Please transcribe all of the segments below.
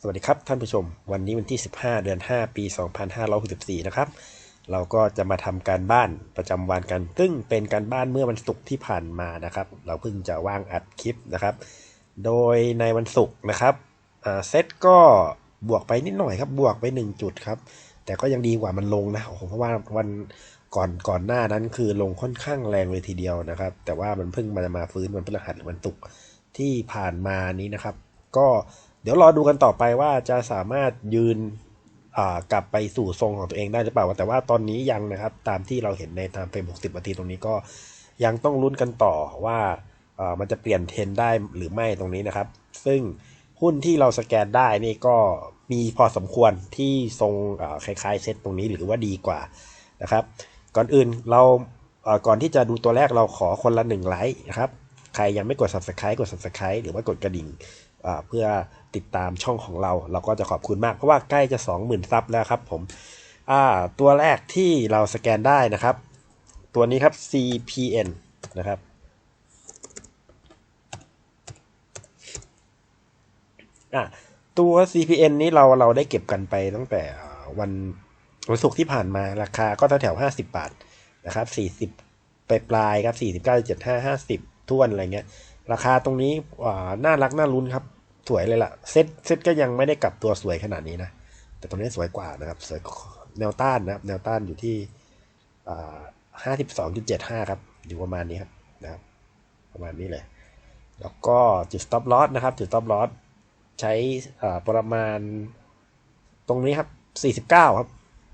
สวัสดีครับท่านผู้ชม วันนี้วันที่ 15 เดือน 5 ปี 2564 นะครับ เราก็จะมาทำการบ้านประจำวันกัน ซึ่งเป็นการบ้านเมื่อวันศุกร์ที่ผ่านมานะครับ เราเพิ่งจะว่างอัดคลิปนะครับ โดยในวันศุกร์นะครับเซตก็บวกไปนิดหน่อยครับ บวกไป 1 จุดครับ แต่ก็ยังดีกว่ามันลงนะโอ้โหเพราะว่าวันก่อนก่อนหน้านั้นคือลงค่อนข้างแรงเลยทีเดียวนะครับ แต่ว่ามันเพิ่งมามาฟื้นวันพฤหัสหรือวันศุกร์ที่ผ่านมานี้นะครับ ก็ ดี๋ยวรอดูกันต่อไปว่าจะสามารถยืนกลับไปสู่ทรงของตัวเองได้หรือเปล่า แต่ว่าตอนนี้ยังนะครับ ตามที่เราเห็นในตามเฟรม 60 นาทีตรงนี้ก็ยังต้องลุ้นกันต่อว่ามันจะเปลี่ยนเทรนได้หรือไม่ตรงนี้นะครับ ซึ่งหุ้นที่เราสแกนได้นี่ก็มีพอสมควรที่ทรงคล้ายๆเซตตรงนี้หรือว่าดีกว่านะครับ ก่อนอื่นเราก่อนที่จะดูตัวแรกเราขอคนละหนึ่งไลค์นะครับ ใครยังไม่กด subscribe กด subscribe หรือว่ากดกระดิ่ง เพื่อติดตามช่องของเรา เราก็จะขอบคุณมาก เพราะว่าใกล้จะ 20,000 ซับแล้วครับผมตัวแรกที่เราสแกนได้นะครับ ตัวนี้ครับ CPN นะครับ ตัว CPN นี้เราเราได้เก็บกันไปตั้งแต่วันวันศุกร์ที่ผ่านมาราคาก็แถวๆห้าสิบบาทนะครับสี่สิบปปลายครับสี่สิบเก้าเจ็ดห้าห้าสิบท่วนอะไรเงี้ย ราคาตรงนี้น่ารักน่าลุ้นครับ สวยเลยล่ะ เซตเซตก็ยังไม่ได้กลับตัวสวยขนาดนี้นะ แต่ตรงนี้สวยกว่านะครับ สวยกว่าแนวต้านนะครับ แนวต้านอยู่ที่ห้าสิบสองจุดเจ็ดห้าครับ อยู่ประมาณนี้ครับนะครับ ประมาณนี้เลย แล้วก็จุด stop loss นะครับ จุด stop loss ใช้ประมาณตรงนี้ครับ49ครับ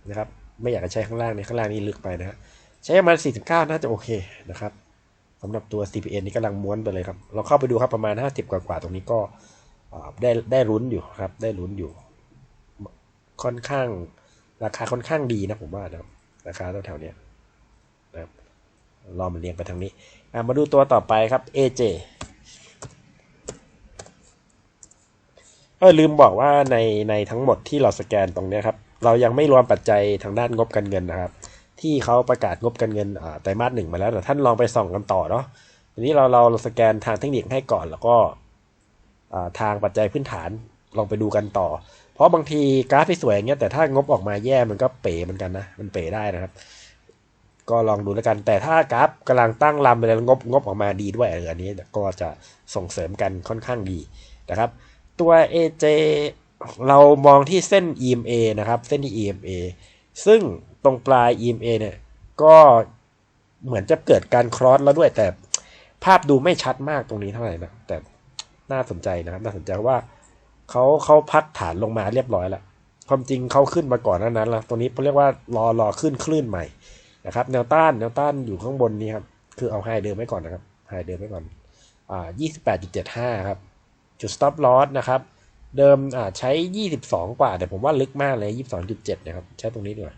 นะครับ ไม่อยากจะใช้ข้างล่างนี่ข้างล่างนี่ลึกไปนะฮะใช้ประมาณ49น่าจะโอเคนะครับสำหรับตัว CPN นี่กำลังม้วนไปเลยครับ เราเข้าไปดูครับประมาณ 50 กว่าๆตรงนี้ก็ ได้ได้ลุ้นอยู่ครับ ได้ลุ้นอยู่ ค่อนข้างราคาค่อนข้างดีนะผมว่านะราคาแถวๆนี้นะครับรอมันเรียงไปทางนี้มาดูตัวต่อไปครับ AJ เออลืมบอกว่าในในทั้งหมดที่เราสแกนตรงนี้ครับ เรายังไม่รวมปัจจัยทางด้านงบการเงินนะครับ ที่เขาประกาศงบการเงินอ่าไตรมาสหนึ่งมาแล้วแต่ท่านลองไปส่องกันต่อเนาะทีนี้เราเราสแกนทางเทคนิคให้ก่อนแล้วก็ ทางปัจจัยพื้นฐานลองไปดูกันต่อ เพราะบางทีกราฟที่สวยอย่างเงี้ยแต่ถ้างบออกมาแย่มันก็เป๋เหมือนกันนะมันเป๋ได้นะครับ ก็ลองดูแล้วกัน แต่ถ้ากราฟกำลังตั้งลำไปแล้วงบงบออกมาดีด้วยเอออันนี้ก็จะส่งเสริมกันค่อนข้างดีนะครับ ตัว AJ เรามองที่เส้น EMA นะครับ เส้นที่ EMA ซึ่งตรงปลาย EMA เนี่ยก็เหมือนจะเกิดการครอสแล้วด้วยแต่ภาพดูไม่ชัดมากตรงนี้เท่าไหร่นะแต่ น่าสนใจนะครับ น่าสนใจว่าเขาเขาพักฐานลงมาเรียบร้อยแล้วความจริงเขาขึ้นมาก่อนนั้นนั้นแล้วตรงนี้เขาเรียกว่ารอรอขึ้นคลื่นใหม่นะครับ แนวต้านแนวต้านอยู่ข้างบนนี้ครับ คือเอาไฮเดิมไว้ก่อนนะครับไฮเดิมไว้ก่อนอ่า28.75ครับ จุด stop loss นะครับ เดิมอ่าใช้22กว่า แต่ผมว่าลึกมากเลย22.7นะครับ ใช้ตรงนี้ดีกว่า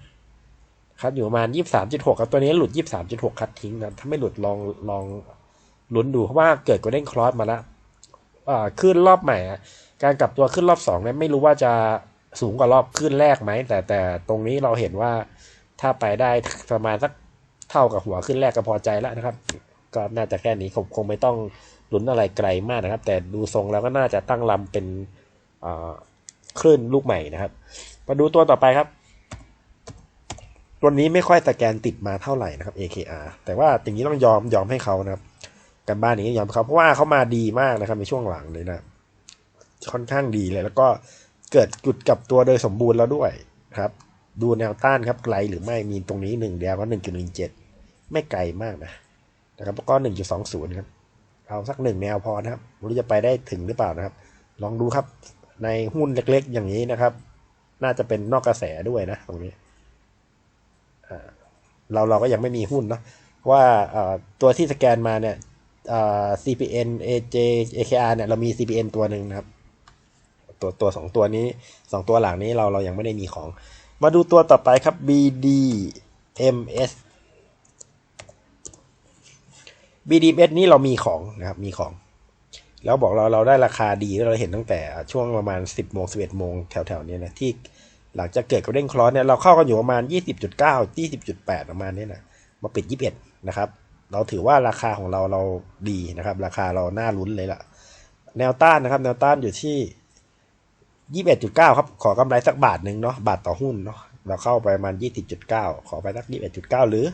ครับอยู่ประมาณ23.6ครับ ตัวนี้หลุด23.6คัดทิ้งนะถ้าไม่หลุดลองลองลุ้นดูเพราะว่าเกิด golden cross มาแล้ว ขึ้นรอบใหม่การกลับตัวขึ้นรอบ2เนี่ยไม่รู้ว่าจะสูงกว่ารอบขึ้นแรกไหม แต่แต่ตรงนี้เราเห็นว่าถ้าไปได้ประมาณสักเท่ากับหัวขึ้นแรกก็พอใจแล้วนะครับ ก็น่าจะแค่นี้คงคงไม่ต้องลุ้นอะไรไกลมากนะครับ แต่ดูทรงแล้วก็น่าจะตั้งลำเป็นคลื่นลูกใหม่นะครับ มาดูตัวต่อไปครับ ตัวนี้ไม่ค่อยสแกนติดมาเท่าไหร่นะครับ AKR แต่ว่าอย่างนี้ต้องยอมยอมให้เขานะครับ กันบ้านอย่างนี้ยอมเขาเพราะว่าเขามาดีมากนะครับในช่วงหลังเลยนะค่อนข้างดีเลย แล้วก็เกิดจุดกับตัวโดยสมบูรณ์แล้วด้วยครับ ดูแนวต้านครับไกลหรือไม่มีตรงนี้หนึ่งเดียวก็หนึ่งจุดหนึ่งเจ็ดไม่ไกลมากนะนะครับแล้วก็หนึ่งจุดสองศูนย์ครับเอาสักหนึ่งแนวพอนะครับไม่รู้จะไปได้ถึงหรือเปล่านะครับ ลองดูครับในหุ้นเล็กๆอย่างนี้นะครับ น่าจะเป็นนอกกระแสด้วยนะ ตรงนี้เราเราก็ยังไม่มีหุ้นเนาะว่าตัวที่สแกนมาเนี่ย CPN AJ AKR เนี่ยเรามี CPN ตัวหนึ่งนะครับ ตัวตัวสองตัวนี้สองตัวหลังนี้เราเรายังไม่ได้มีของ มาดูตัวต่อไปครับ BDMS BDMS นี้เรามีของนะครับมีของ แล้วบอกเราเราได้ราคาดีเราเห็นตั้งแต่ช่วงประมาณ 10โมง11โมงแถวๆนี้นะที่หลังจากเกิดกระเด้งคลอสเนี่ยเราเข้ากันอยู่ประมาณ 20.9 20.8 ประมาณนี้นะมาปิด 21 นะครับ เราถือว่าราคาของเราเราดีนะครับ ราคาเราน่าลุ้นเลยล่ะ แนวต้านนะครับ แนวต้านอยู่ที่ยี่สิบเอ็ดจุดเก้าครับ ขอกำไรสักบาทหนึ่งเนาะบาทต่อหุ้นเนาะเราเข้าไปประมาณยี่สิบจุดเก้าขอไปสักยี่สิบเอ็ดจุดเก้าหรือ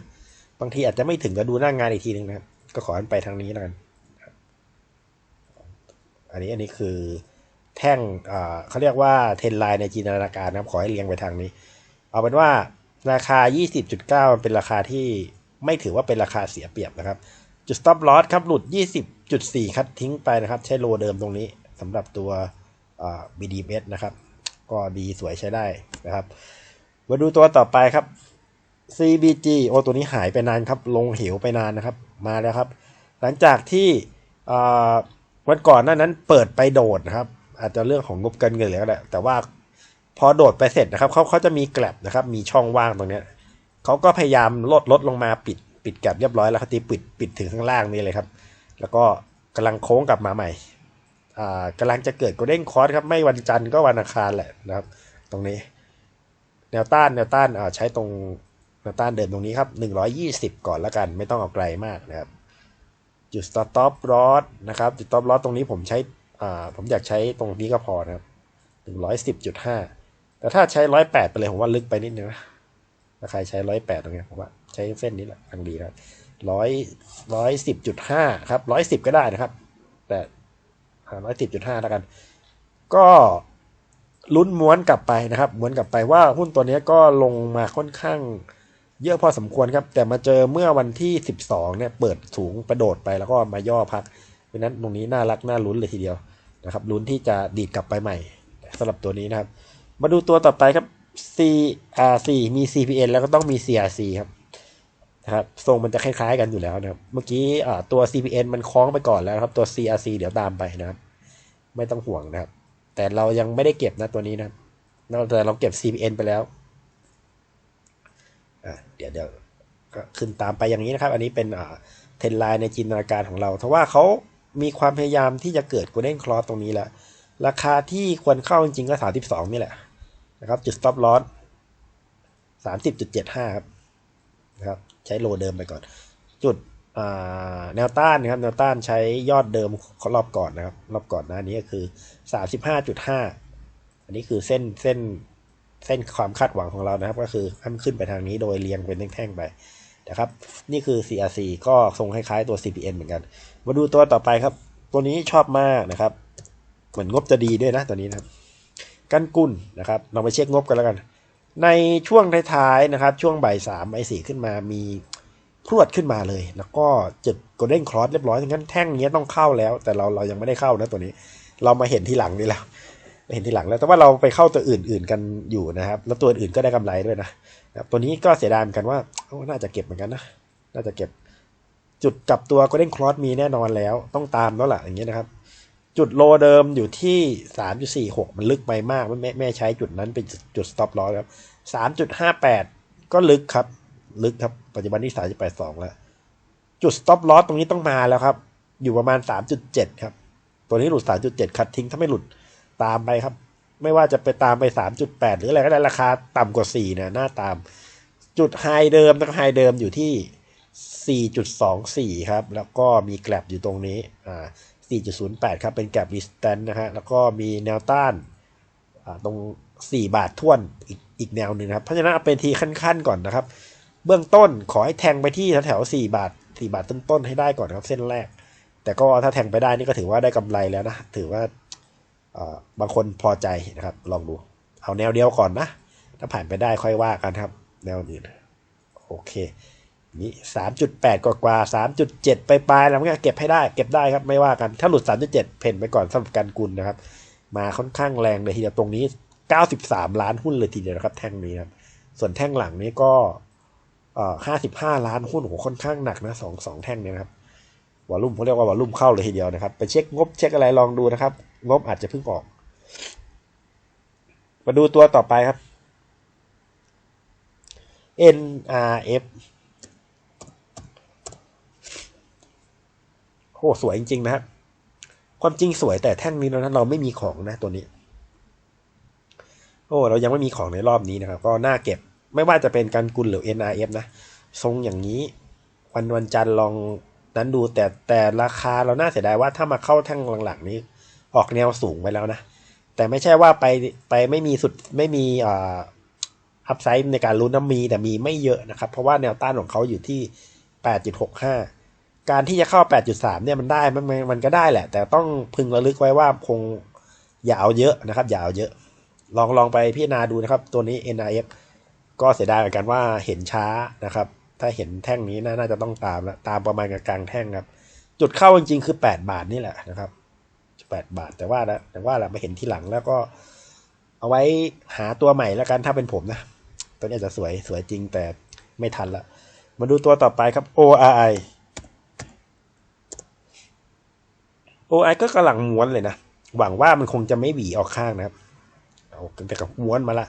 บางทีอาจจะไม่ถึงก็ดูหน้างงานอีกทีหนึ่งนะครับ ก็ขอให้ไปทางนี้แล้วกันอันนี้อันนี้คือแท่งเขาเรียกว่าเทรนไลน์ในจินตนาการนะครับขอให้เรียงไปทางนี้ เอาเป็นว่าราคา 20.9มันเป็นราคาที่ ไม่ถือว่าเป็นราคาเสียเปรียบนะครับ จุด stop loss ครับหลุด 20.4คัดทิ้งไปนะครับ ใช้โลเดิมตรงนี้สำหรับตัว BDMs นะครับ ก็ดีสวยใช้ได้นะครับ มาดูตัวต่อไปครับ CBG โอ้ตัวนี้หายไปนานครับ ลงเหวไปนานนะครับ มาแล้วครับ หลังจากที่วันก่อนหน้านั้นเปิดไปโดดนะครับ อาจจะเรื่องของงบการเงินหรืออะไรแต่ว่าพอโดดไปเสร็จนะครับเขาเขาจะมีแกลบนะครับ มีช่องว่างตรงนี้ เขาก็พยายามลดลดลงมาปิดปิดกลบเรียบร้อยแล้วครับที่ปิดปิดถึงข้างล่างนี่เลยครับ แล้วก็กำลังโค้งกลับมาใหม่อ่ากำลังจะเกิดโกลเด้นคอร์สครับไม่วันจันทร์ก็วันอังคารแหละนะครับ ตรงนี้ แนวต้านแนวต้านอ่าใช้ตรงแนวต้านเดิมตรงนี้ครับหนึ่งร้อยี่สิบก่อนแล้วกัน ไม่ต้องเอาไกลมากนะครับ จุด stop loss นะครับ จุด stop loss ตรงนี้ผมใช้อ่าผมอยากใช้ตรงนี้ก็พอนะครับหนึ่งร้อยสิบจุดห้าแต่ถ้าใช้ร้อยแปดไปเลยผมว่าลึกไปนิดนึงนะ ถ้าใครใช้ร้อยแปดตรงนี้ผมว่าใช้เส้นนี้แหละทางดีนะครับร้อยร้อยสิบจุดห้าครับร้อยสิบก็ได้นะครับ แต่ร้อยสิบจุดห้าแล้วกัน ก็ลุ้นม้วนกลับไปนะครับม้วนกลับไปว่าหุ้นตัวนี้ก็ลงมาค่อนข้างเยอะพอสมควรครับ แต่มาเจอเมื่อวันที่ 12เนี่ยเปิดสูงกระโดดไปแล้วก็มาย่อพักเพราะนั้นตรงนี้น่ารักน่าลุ้นเลยทีเดียวนะครับลุ้นที่จะดีดกลับไปใหม่สำหรับตัวนี้นะครับ มาดูตัวต่อไปครับ CRC มี CPN แล้วก็ต้องมี CRC ครับนะครับทรงมันจะคล้ายๆกันอยู่แล้วนะครับ เมื่อกี้อ่าตัว CPN มันคล้องไปก่อนแล้วครับตัว CRC เดี๋ยวตามไปนะครับ ไม่ต้องห่วงนะครับ แต่เรายังไม่ได้เก็บนะตัวนี้นะครับเราแต่เราเก็บ CPN ไปแล้วอะเดี๋ยวเดี๋ยวก็ขึ้นตามไปอย่างนี้นะครับ อันนี้เป็นอ่าเทรนไลน์ในจินตนาการของเราเพราะว่าเขามีความพยายามที่จะเกิด golden cross ตรงนี้แล้วราคาที่ควรเข้าจริงๆก็ 32 นี่แหละ นะครับ จุด stop loss 30.75 ครับนะครับ ใช้โลเดิมไปก่อน จุดแนวต้านนะครับแนวต้านใช้ยอดเดิมรอบก่อนนะครับ รอบก่อนหน้านี้ก็คือ 35.5 อันนี้คือเส้นเส้นเส้นความคาดหวังของเรานะครับ ก็คือให้มันขึ้นไปทางนี้โดยเรียงเป็นแท่งๆไปนะครับ นี่คือ CRC ก็ทรงคล้ายๆตัว CPN เหมือนกัน มาดูตัวต่อไปครับ ตัวนี้ชอบมากนะครับ เหมือนงบจะดีด้วยนะตัวนี้นะครับ กันกุลนะครับเราไปเช็คงบกันแล้วกัน ในช่วงท้ายๆนะครับ ช่วงบ่ายสามไอสี่ขึ้นมามีพรวดขึ้นมาเลย แล้วก็จุดโกลเด้นครอสเรียบร้อยงนั้นแท่งเนี้ยต้องเข้าแล้ว แต่เราเรายังไม่ได้เข้านะตัวนี้ เรามาเห็นทีหลังนี่แล้วเห็นทีหลังแล้วแต่ว่าเราไปเข้าตัวอื่น ๆกันอยู่นะครับ แล้วตัวอื่นก็ได้กำไรด้วยนะครับตัวนี้ก็เสียดายเหมือนกันว่าโอ้น่าจะเก็บเหมือนกันนะน่าจะเก็บ จุดกลับตัวก็เด้นคลอสมีแน่นอนแล้ว ต้องตามแล้วล่ะอย่างเงี้ยนะครับ จุดโลเดิมอยู่ที่สามจุดสี่หกมันลึกไปมากแม่แม่ใช้จุดนั้นเป็นจุด stop loss ครับสามจุดห้าแปดก็ลึกครับ ลึกครับ ปัจจุบันที่สามจุดแปดสองแล้ว จุด stop loss ตรงนี้ต้องมาแล้วครับ อยู่ประมาณสามจุดเจ็ดครับ ตัวนี้หลุดสามจุดเจ็ดคัดทิ้งถ้าไม่หลุดตามไปครับ ไม่ว่าจะไปตามไปสามจุดแปดหรืออะไรก็ได้ราคาต่ำกว่าสี่เนี่ยน่าตาม จุดไฮเดิมแล้วไฮเดิมอยู่ที่ 4.24 ครับ แล้วก็มีแกลบอยู่ตรงนี้ อ่า 4.08 ครับ เป็นแกลบรีสแตนนะฮะ แล้วก็มีแนวต้านตรง 4 บาทท่วนอีกอีกแนวหนึ่งครับ เพราะฉะนั้นเอาเป็นทีขั้นๆก่อนนะครับ เบื้องต้นขอให้แทงไปที่แถวๆ4บาท 4 บาทต้นๆให้ได้ก่อนครับเส้นแรก แต่ก็ถ้าแทงไปได้นี่ก็ถือว่าได้กำไรแล้วนะ ถือว่าอ่าบางคนพอใจนะครับ ลองดู เอาแนวเดียวก่อนนะ ถ้าผ่านไปได้ค่อยว่ากันครับ แนวอื่นโอเค นี่สามจุดแปดกว่าสามจุดเจ็ดไปปลายๆแล้วมันก็เก็บให้ได้เก็บได้ครับไม่ว่ากันถ้าหลุดสามจุดเจ็ดเพ่นไปก่อนสำหรับการกุลนะครับ มาค่อนข้างแรงเลยทีเดียวตรงนี้เก้าสิบสามล้านหุ้นเลยทีเดียวนะครับ แท่งนี้ครับส่วนแท่งหลังนี้ก็เอ่อห้าสิบห้าล้านหุ้นโอ้โหค่อนข้างหนักนะสองสองแท่งเนี่ยนะครับวอลุ่มเขาเรียกว่าวอลุ่มเข้าเลยทีเดียวนะครับ ไปเช็คงบเช็คอะไรลองดูนะครับ งบอาจจะเพิ่งออก มาดูตัวต่อไปครับ NRF โอ้สวยจริงๆนะครับ ความจริงสวยแต่แท่งนี้แล้นเราไม่มีของนะตัวนี้ โอ้เรายังไม่มีของในรอบนี้นะครับ ก็น่าเก็บไม่ว่าจะเป็นการกุลหรือ NRF นะ ทรงอย่างนี้ วันวันจันทร์ลองนั้นดูแต่แต่ราคาเราน่าเสียดายว่าถ้ามาเข้าแท่งหลังๆนี้ ออกแนวสูงไปแล้วนะ แต่ไม่ใช่ว่าไปไปไม่มีสุดไม่มีอ่าอัพไซด์ในการลุ้นน้ำมีแต่มีไม่เยอะนะครับ เพราะว่าแนวต้านของเขาอยู่ที่ 8.65 การที่จะเข้า 8.3 เนี่ยมันได้มันมันมันก็ได้แหละ แต่ต้องพึงระลึกไว้ว่าคงอย่าเอาเยอะนะครับ อย่าเอาเยอะ ลองลองไปพิจารณาดูนะครับ ตัวนี้ NIF ก็เสียดายเหมือนกันว่าเห็นช้านะครับ ถ้าเห็นแท่งนี้น่านาจะต้องตามแล้วตามประมาณกลางแท่งครับ จุดเข้าจริงๆคือ 8 บาทนี่แหละนะครับ8บาท แต่ว่าแล้วแต่ว่าแหละมาเห็นทีหลังแล้วก็ เอาไว้หาตัวใหม่แล้วกันถ้าเป็นผมนะ ตัวนี้จะสวยสวยจริงแต่ไม่ทันละมาดูตัวต่อไปครับ ORI ORI ก็กำลังม้วนเลยนะ หวังว่ามันคงจะไม่หวีออกข้างนะครับเอาแต่กับม้วนมาละ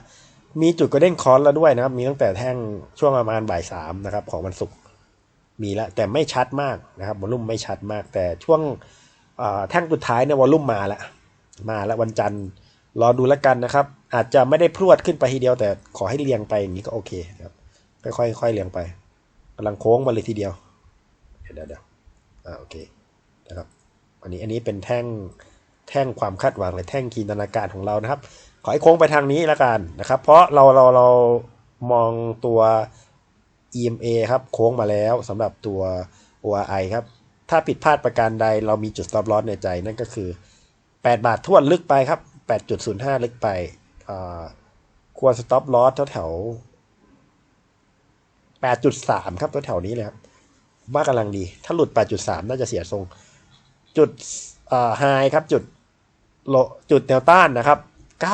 มีจุดกระเด้งคอนแล้วด้วยนะครับ มีตั้งแต่แท่งช่วงประมาณบ่ายสามนะครับ ของวันศุกร์มีแล้วแต่ไม่ชัดมากนะครับวอลุ่มไม่ชัดมาก แต่ช่วงแท่งสุดท้ายเนี่ยวอลุ่มมาล้วมาล้ววันจันทร์รอดูแล้วกันนะครับ อาจจะไม่ได้พรวดขึ้นไปทีเดียวแต่ขอให้เรียงไปอย่างนี้ก็โอเคนะครับค่อยๆค่อยเรียงไปกำลังโค้งมาเลยทีเดียวเดี๋ยวเดี๋ยวเดี๋ยวอ่าโอเคนะครับ อันนี้อันนี้เป็นแท่งแท่งความคาดหวังหรือแท่งจินตนาการของเรานะครับ ขอให้โค้งไปทางนี้แล้วกันนะครับ เพราะเราเราเรามองตัว EMA ครับโค้งมาแล้วสำหรับตัว ORI ครับ ถ้าผิดพลาดประการใดเรามีจุด stop loss ในใจ นั่นก็คือ 8 บาททวนลึกไปครับ 8.05 ลึกไปควร stop loss แถวแถว8.3 ครับแถวนี้เลยครับว่ากำลังดี ถ้าหลุด 8.3 น่าจะเสียทรง จุดไฮครับจุดโลจุดแนวต้านนะครับ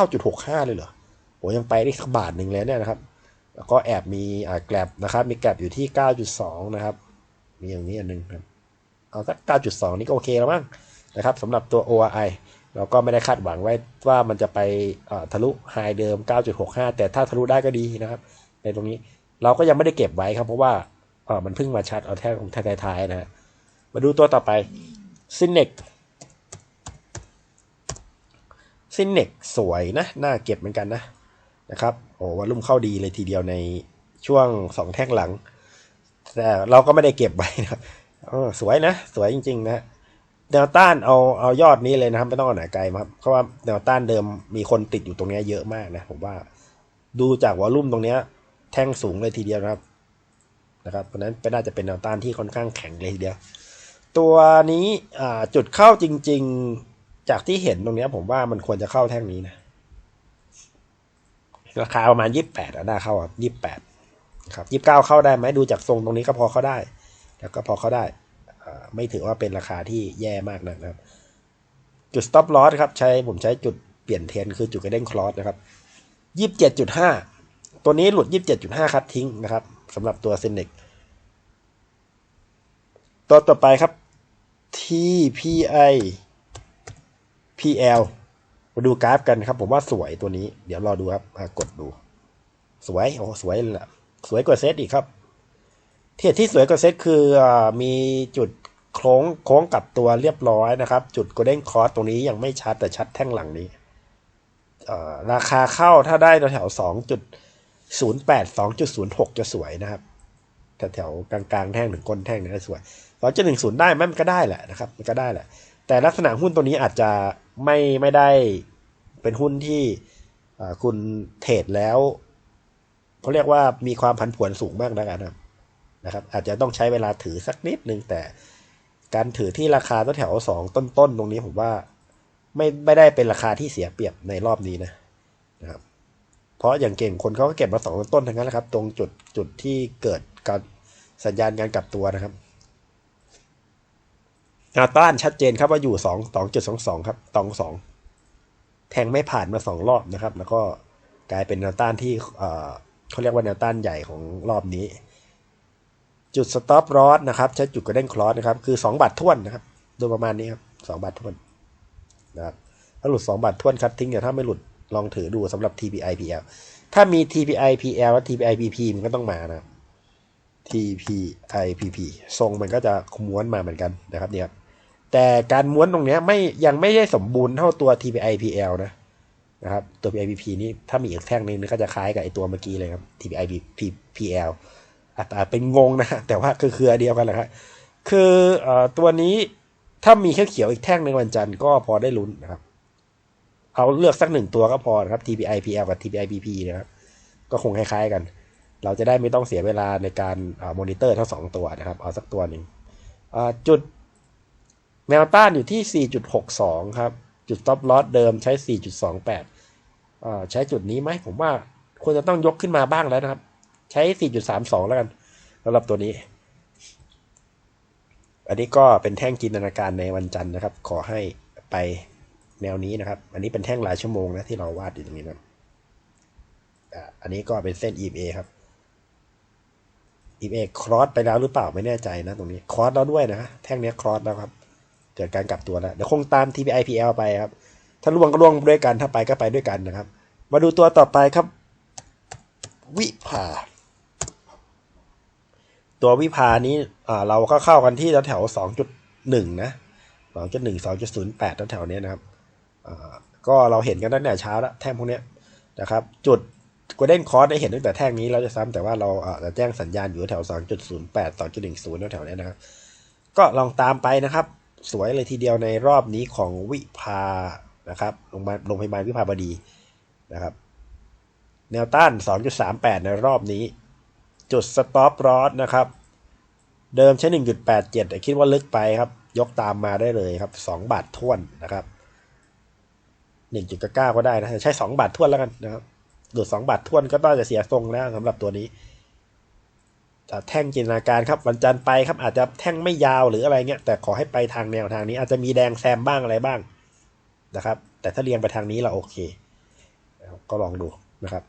9.65 เลยเหรอโหยังไปได้สักบาทหนึ่งเลยเนี่ยนะครับ แล้วก็แอบมีอ่าแกลบนะครับ มีแกลบอยู่ที่ 9.2 นะครับ มีอย่างนี้อันหนึงครับ เอาสัก 9.2 นี่ก็โอเคแล้วมั้งนะครับสำหรับตัว ORI เราก็ไม่ได้คาดหวังไว้ว่ามันจะไปทะลุไฮเดิม 9.65 แต่ถ้าทะลุได้ก็ดีนะครับ ในตรงนี้เราก็ยังไม่ได้เก็บไว้ครับ เพราะว่ามันเพิ่งมาชัดเอาแท่งท้ายๆนะฮะมาดูตัวต่อไป ซินเนกซินเนกสวยนะ น่าเก็บเหมือนกันนะนะครับโอ้วันรุ่มเข้าดีเลยทีเดียวในช่วงสองแท่งหลัง แต่เราก็ไม่ได้เก็บไว้นะครับสวยนะ สวยจริง ๆ นะแนวต้านเอาเอายอดนี้เลยนะครับ ไม่ต้องเอาไหนไกลครับเพราะว่าแนวต้านเดิมมีคนติดอยู่ตรงเนี้ยเยอะมากนะผมว่า ดูจากวอลลุ่มตรงเนี้ยแท่งสูงเลยทีเดียวนะครับนะครับเพราะฉะนั้นเป็นน่าจะเป็นแนวต้านที่ค่อนข้างแข็งเลยทีเดียว ตัวนี้จุดเข้าจริง ๆ จากที่เห็นตรงนี้ผมว่ามันควรจะเข้าแท่งนี้นะ ราคาประมาณยี่สิบแปดน่าเข้าอะยี่สิบแปดครับยี่สิบเก้าเข้าได้ไหมดูจากทรงตรงนี้ก็พอเข้าได้ แล้วก็พอเข้าได้ ไม่ถือว่าเป็นราคาที่แย่มากนะครับ จุด stop loss ครับ ใช้ผมใช้จุดเปลี่ยนเทนคือจุดกระเด้งคลอสนะครับยี่สิบเจ็ดจุดห้าตัวนี้หลุด27.5คัดทิ้งนะครับสำหรับตัวเซนเนก ตัวต่อไปครับ TPI PL มาดูกราฟกันครับ ผมว่าสวยตัวนี้ เดี๋ยวรอดูครับกดดู สวยโอ้สวยเลยล่ะสวยกว่าเซตอีกครับ เทียที่สวยกว่าเซตคืออมีจุดโค้งโค้งกับตัวเรียบร้อยนะครับ จุดโกลเด้นคอร์สตรงนี้ยังไม่ชัดแต่ชัดแท่งหลังนี้ราคาเข้าถ้าได้แถวสองจุดศูนย์แปดสองจุดศูนย์หกจะสวยนะครับแถวแถวกลางๆแท่งถึงก้นแท่งนี่จะสวย สองจุดหนึ่งศูนย์ได้ไหมมันก็ได้แหละนะครับมันก็ได้แหละ แต่ลักษณะหุ้นตัวนี้อาจจะไม่ไม่ได้เป็นหุ้นที่คุณเทรดแล้วเขาเรียกว่ามีความผันผวนสูงมากนะครับนะครับ อาจจะต้องใช้เวลาถือสักนิดนึงแต่การถือที่ราคาแถวสองต้นๆตรงนี้ผมว่าไม่ไม่ได้เป็นราคาที่เสียเปรียบในรอบนี้นะนะครับ เพราะอย่างเก่งคนเขาก็เก็บมาสองต้นทั้งนั้นแหละครับ ตรงจุดจุดที่เกิดการสัญญาณการกลับตัวนะครับ แนวต้านชัดเจนครับว่าอยู่สองสองจุดสองสองครับตองสองแทงไม่ผ่านมาสองรอบนะครับ แล้วก็กลายเป็นแนวต้านที่เขาเรียกว่าแนวต้านใหญ่ของรอบนี้ จุดสต็อปรอสนะครับใช้จุดกระเด้งคลอสนะครับ คือสองบาทท้วนนะครับ โดยประมาณนี้ครับสองบาทท้วนนะครับถ้าหลุด 2 บาททวนคัดทิ้งแต่ถ้าไม่หลุดลองถือดูสำหรับ TPI PL ถ้ามี TPI PL และ TPI PP มันก็ต้องมานะครับ TPI PP ทรงมันก็จะม้วนมาเหมือนกันนะครับเนี่ยแต่การม้วนตรงนี้ไม่ยังไม่ได้สมบูรณ์เท่าตัว TPI PL นะนะครับตัว TPI PP นี่ถ้ามีอีกแท่งนึงก็จะคล้ายกับไอตัวเมื่อกี้เลยครับ TPIPPL อาจจะเป็นงงนะแต่ว่าคือคือเดียวกันแหละครับคือเอ่อตัวนี้ถ้ามีแค่เขียวอีกแท่งในวันจันทร์ก็พอได้ลุ้นนะครับ เอาเลือกสักหนึ่งตัวก็พอนะครับ TPI PL กับ TPI PP นะครับก็คงคล้ายๆกัน เราจะได้ไม่ต้องเสียเวลาในการมอนิเตอร์ทั้งสองตัวนะครับ เอาสักตัวหนึ่งจุดแนวต้านอยู่ที่ 4.62 ครับ จุด stop loss เดิมใช้ 4.28อ่าใช้จุดนี้ไหมผมว่าควรจะต้องยกขึ้นมาบ้างแล้วนะครับ ใช้ 4.32 แล้วกันสำหรับตัวนี้ อันนี้ก็เป็นแท่งจินตนาการในวันจันทร์นะครับ ขอให้ไปแนวนี้นะครับ อันนี้เป็นแท่งรายชั่วโมงนะที่เราวาดอยู่ตรงนี้นะอันนี้ก็เป็นเส้น EMA ครับ EMA ครอสไปแล้วหรือเปล่าไม่แน่ใจนะตรงนี้ครอสแล้วด้วยนะ แท่งนี้ครอสแล้วครับ เกิดการกลับตัวแล้วเดี๋ยวคงตาม TPI PL ไปครับ ถ้าล่วงก็ล่วงด้วยกันถ้าไปก็ไปด้วยกันนะครับ มาดูตัวต่อไปครับ วิภาตัววิภานี้เราก็เข้ากันที่แถวสองจุดหนึ่งนะสองจุดหนึ่งสองจุดศูนย์แปดแถวเนี้ยนะครับก็เราเห็นกันตั้งแต่เช้าแล้วแท่งพวกเนี้ยนะครับ จุด ก o เด้นคอร์สได้เห็นตั้งแต่แท่งนี้แล้วจะซ้ำแต่ว่าเราอ่าจะแจ้งสัญญาณอยู่แถวสองจุดศูนย์แปดสอจุดหนึ่งศูนย์แถวๆนี้นะครับ ก็ลองตามไปนะครับ สวยเลยทีเดียวในรอบนี้ของวิภานะครับโรงพยาบาลโรงพยาบาลวิภาบดีนะครับ แนวต้าน 2.38 ในรอบนี้ จุดสต็อปรอสนะครับ เดิมใช้ 1.87 แต่คิดว่าลึกไปครับ ยกตามมาได้เลยครับ 2 บาทท่วนนะครับ 1.9 ก็ได้นะใช้ 2 บาทท่วนแล้วกันนะครับ หลุด2บาทท่วนก็ต้องจะเสียทรงแล้วสำหรับตัวนี้แต่แท่งจินตนาการครับวันจันทร์ไปครับอาจจะแท่งไม่ยาวหรืออะไรเงี้ยแต่ขอให้ไปทางแนวทางนี้ อาจจะมีแดงแซมบ้างอะไรบ้างนะครับ แต่ถ้าเรียงไปทางนี้เราโอเค ก็ลองดูนะครับ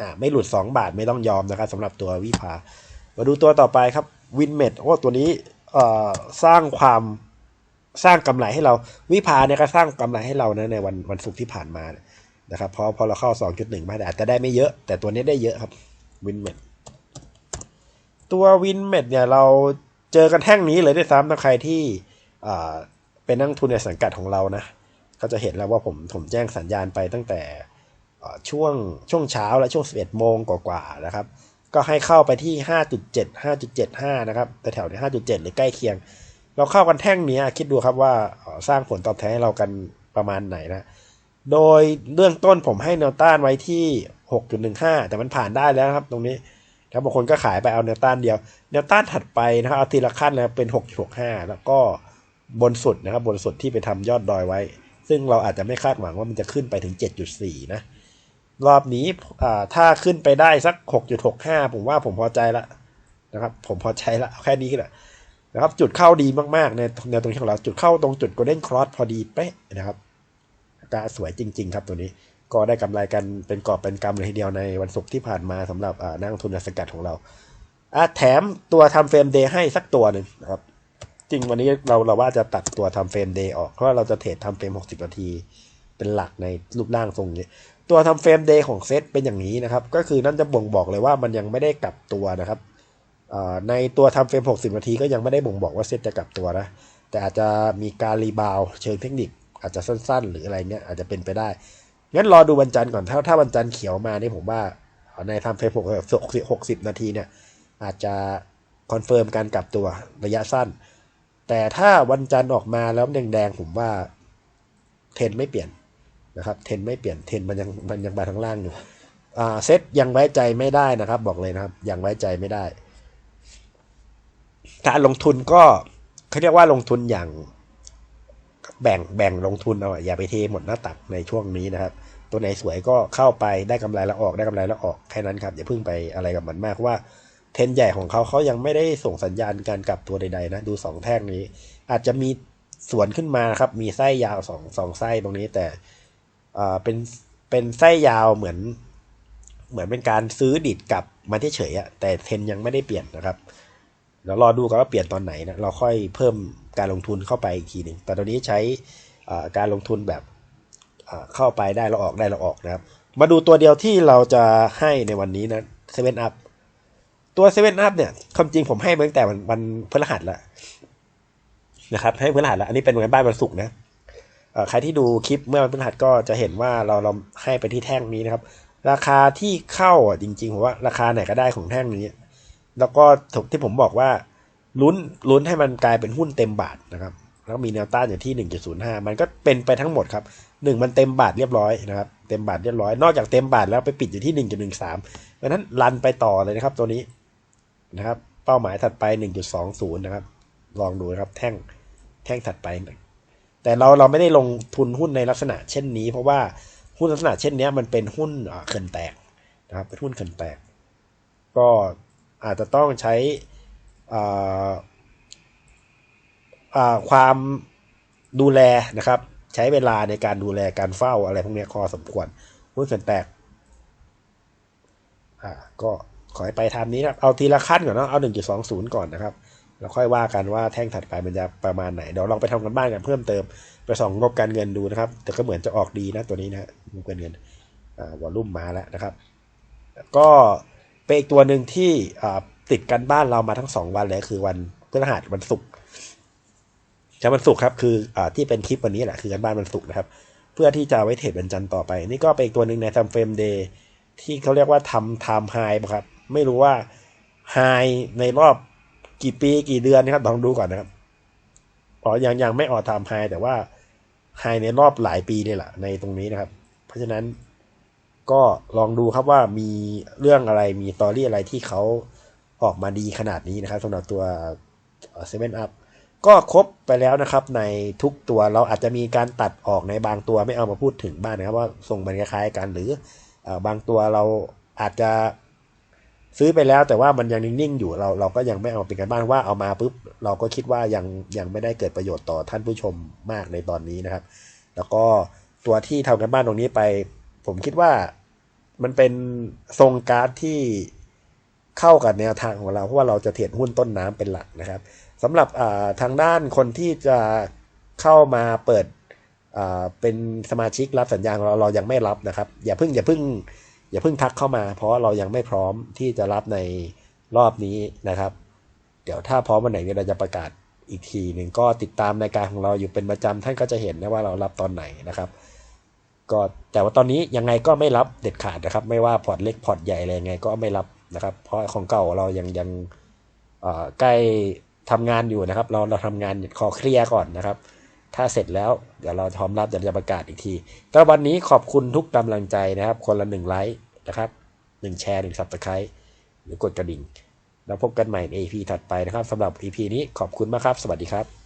อ่าไม่หลุด 2 บาทไม่ต้องยอมนะครับสำหรับตัววิภา มาดูตัวต่อไปครับวินเมดโอ้ตัวนี้เอ่อสร้างความสร้างกำไรให้เราวิภาเนี่ยก็สร้างกำไรให้เรานะในวันวันศุกร์ที่ผ่านมานะ นะครับเพราะพอเราเข้า 2.1 มาแต่อาจจะได้ไม่เยอะ แต่ตัวนี้ได้เยอะครับวินเมดตัววินเมดเนี่ยเราเจอกันแท่งนี้เลยด้วยซ้ำถ้าใครที่เป็นนักทุนในสังกัดของเรานะ ก็จะเห็นแล้วว่าผมผมแจ้งสัญญาณไปตั้งแต่ช่วงช่วงเช้าและช่วง 11 โมงกว่าๆนะครับ ก็ให้เข้าไปที่ 5.7 5.75 นะครับแต่แถวนี้5.7 หรือใกล้เคียง เราเข้ากันแท่งนี้คิดดูครับว่าสร้างผลตอบแทนให้เรากันประมาณไหนนะ โดยเรื่องต้นผมให้แนวต้านไว้ที่ 6.15 แต่มันผ่านได้แล้วครับ ตรงนี้ครับบางคนก็ขายไปเอาแนวต้านเดียว แนวต้านถัดไปนะครับเอาทีละขั้นนะเป็น 6.65 แล้วก็บนสุดนะครับบนสุดที่ไปทำยอดดอยไว้ ซึ่งเราอาจจะไม่คาดหวังว่ามันจะขึ้นไปถึง 7.4 นะรอบนี้ถ้าขึ้นไปได้สัก 6.65 ผมว่าผมพอใจละนะครับ ผมพอใจละแค่นี้แหละนะครับ จุดเข้าดีมากๆในในตรงที่ของเราจุดเข้าตรงจุด golden cross พอดีเป๊ะนะครับ กาสวยจริง ๆ ครับตัวนี้ ก็ได้กำไรกันเป็นกอบเป็นกำเลยทีเดียวในวันศุกร์ที่ผ่านมาสำหรับนักลงทุนสกัดของเราแถมตัวทำเฟรมเดย์ให้สักตัวหนึ่งนะครับ จริงวันนี้เราเราว่าจะตัดตัวทำเฟรมเดย์ออก เพราะว่าเราจะเทรดทำเฟรม 60 นาทีเป็นหลักในรูปร่างทรงนี้ ตัวทำเฟรมเดย์ของเซตเป็นอย่างนี้นะครับ ก็คือนั่นจะบ่งบอกเลยว่ามันยังไม่ได้กลับตัวนะครับในตัวทำเฟรม 60 นาทีก็ยังไม่ได้บ่งบอกว่าเซตจะกลับตัวนะ แต่อาจจะมีการรีบาวเชิงเทคนิค อาจจะสั้นๆ หรืออะไรเงี้ยอาจจะเป็นไปได้งั้นรอดูวันจันทร์ก่อนถ้าถ้าวันจันทร์เขียวมานี่ผมว่าในทำเฟรม60นาทีเนี่ยอาจจะคอนเฟิร์มการกลับตัวระยะสั้น แต่ถ้าวันจันทร์ออกมาแล้วแดงๆผมว่าเทนไม่เปลี่ยนนะครับเทนไม่เปลี่ยนเทนมันยังมันยังมาทางล่างอยู่อ่าเซตยังไว้ใจไม่ได้นะครับ บอกเลยนะครับยังไว้ใจไม่ได้ การลงทุนก็เขาเรียกว่าลงทุนอย่าง แบ่งแบ่งลงทุนเอาอย่าไปเทหมดหน้าตักในช่วงนี้นะครับ ตัวไหนสวยก็เข้าไปได้กำไรแล้วออกได้กำไรแล้วออกแค่นั้นครับอย่าเพิ่งไปอะไรกับมันมากว่าเทรนใหญ่ของเขาเขายังไม่ได้ส่งสัญญาณการกลับตัวใดๆนะดูสองแท่งนี้ อาจจะมีสวนขึ้นมาครับมีไส้ยาวสองสองไส้ตรงนี้แต่เป็นเป็นไส้ยาวเหมือน เหมือนเป็นการซื้อดิดกลับมาที่เฉยอะแต่เทรนยังไม่ได้เปลี่ยนนะครับ เดี๋ยวรอดูกันว่าเปลี่ยนตอนไหนนะเราค่อยเพิ่มการลงทุนเข้าไปอีกทีหนึ่งแต่ตอนนี้ใช้การลงทุนแบบเข้าไปได้แล้วออกได้แล้วออกนะครับ มาดูตัวเดียวที่เราจะให้ในวันนี้นะเซเว่นอัพตัวเซเว่นอัพเนี่ยความจริงผมให้มาตั้งแต่วันวันพฤหัสแล้วนะครับ ให้พฤหัสแล้ว อันนี้เป็นวันบ้านวันศุกร์นะใครที่ดูคลิปเมื่อวันพฤหัสก็จะเห็นว่าเราเราให้ไปที่แท่งนี้นะครับ ราคาที่เข้าจริงๆผมว่าราคาไหนก็ได้ของแท่งนี้ แล้วก็ถกที่ผมบอกว่าลุ้นลุ้นให้มันกลายเป็นหุ้นเต็มบาทนะครับ แล้วมีแนวต้านอยู่ที่ 1.05 มันก็เป็นไปทั้งหมดครับ 1 มันเต็มบาทเรียบร้อยนะครับ เต็มบาทเรียบร้อย นอกจากเต็มบาทแล้วไปปิดอยู่ที่ 1.13เพราะฉะนั้นรันไปต่อเลยนะครับตัวนี้นะครับ เป้าหมายถัดไป 1.20 นะครับ ลองดูนะครับแท่งแท่งถัดไป แต่เราเราไม่ได้ลงทุนหุ้นในลักษณะเช่นนี้ เพราะว่าหุ้นลักษณะเช่นนี้มันเป็นหุ้นเขินแตกนะครับ เป็นหุ้นเขินแตก ก็ อาจจะต้องใช้ความดูแลนะครับ ใช้เวลาในการดูแลการเฝ้าอะไรพวกนี้คอสมควรหุ้นเขินแตกอ่าก็ขอให้ไปทำนี้นะเอาทีละขั้นก่อนเนาะเอา 1.20 ก่อนนะครับแล้วค่อยว่ากันว่าแท่งถัดไปมันจะประมาณไหน เดี๋ยวลองไปทำกันบ้านกันเพิ่มเติม ไปส่องงบการเงินดูนะครับ แต่ก็เหมือนจะออกดีนะตัวนี้นะงบการเงินอ่าวอลลุ่มมาแล้วนะครับ ก็ เป็นอีกตัวหนึ่งที่ติดกันบ้านเรามาทั้งสองวันเลยคือวันพฤหัสวันศุกร์จะวันศุกร์ครับคืออที่เป็นคลิปวันนี้แหละคือกันบ้านวันศุกร์นะครับ เพื่อที่จะไว้เทรดวันจันทร์ต่อไป นี่ก็เป็นอีกตัวหนึ่งในทำเฟรมเดย์ที่เขาเรียกว่าทำไทม์ไฮครับ ไม่รู้ว่าไฮในรอบกี่ปีกี่เดือนนะครับลองดูก่อนนะครับอ๋อยังยังไม่ออกไทม์ไฮแต่ว่าไฮในรอบหลายปีนี่แหละในตรงนี้นะครับ เพราะฉะนั้น ก็ลองดูครับว่ามีเรื่องอะไรมีตอรี่อะไรที่เขาออกมาดีขนาดนี้นะครับสำหรับตัวเซเว่นอัพก็ครบไปแล้วนะครับในทุกตัวเราอาจจะมีการตัดออกในบางตัวไม่เอามาพูดถึงบ้างนะครับว่าทรงมันคล้ายๆกันหรือบางตัวเราอาจจะซื้อไปแล้วแต่ว่ามันยังนิ่งๆอยู่เราเราก็ยังไม่เอาเป็นกันบ้านว่าเอามาปุ๊บเราก็คิดว่ายังยังไม่ได้เกิดประโยชน์ต่อท่านผู้ชมมากในตอนนี้นะครับ แล้วก็ตัวที่ทำกันบ้านตรงนี้ไป ผมคิดว่ามันเป็นทรงการ์ดที่เข้ากับแนวทางของเรา เพราะว่าเราจะเทรดหุ้นต้นน้ำเป็นหลักนะครับสำหรับทางด้านคนที่จะเข้ามาเปิดเป็นสมาชิกรับสัญญาณเราเรายังไม่รับนะครับ อย่าเพิ่งอย่าเพิ่งอย่าเพิ่งทักเข้ามา เพราะเรายังไม่พร้อมที่จะรับในรอบนี้นะครับ เดี๋ยวถ้าพร้อมวันไหนเราจะประกาศอีกทีหนึ่งก็ติดตามในการของเราอยู่เป็นประจำท่านก็จะเห็นนะว่าเรารับตอนไหนนะครับ ก็แต่ว่าตอนนี้ยังไงก็ไม่รับเด็ดขาดนะครับ ไม่ว่าพอร์ตเล็กพอร์ตใหญ่อะไรไงก็ไม่รับนะครับ เพราะของเก่าเรายังยังใกล้ทำงานอยู่นะครับ เราเราทำงานขอเคลียร์ก่อนนะครับ ถ้าเสร็จแล้วเดี๋ยวเราพร้อมรับเดี๋ยวจะประกาศอีกทีแต่วันนี้ขอบคุณทุกกำลังใจนะครับ คนละหนึ่งไลค์นะครับหนึ่งแชร์หนึ่งซับสไครต์หรือกดกระดิ่ง แล้วพบกันใหม่ใน EP ถัดไปนะครับสำหรับ EP นี้ขอบคุณมากครับ สวัสดีครับ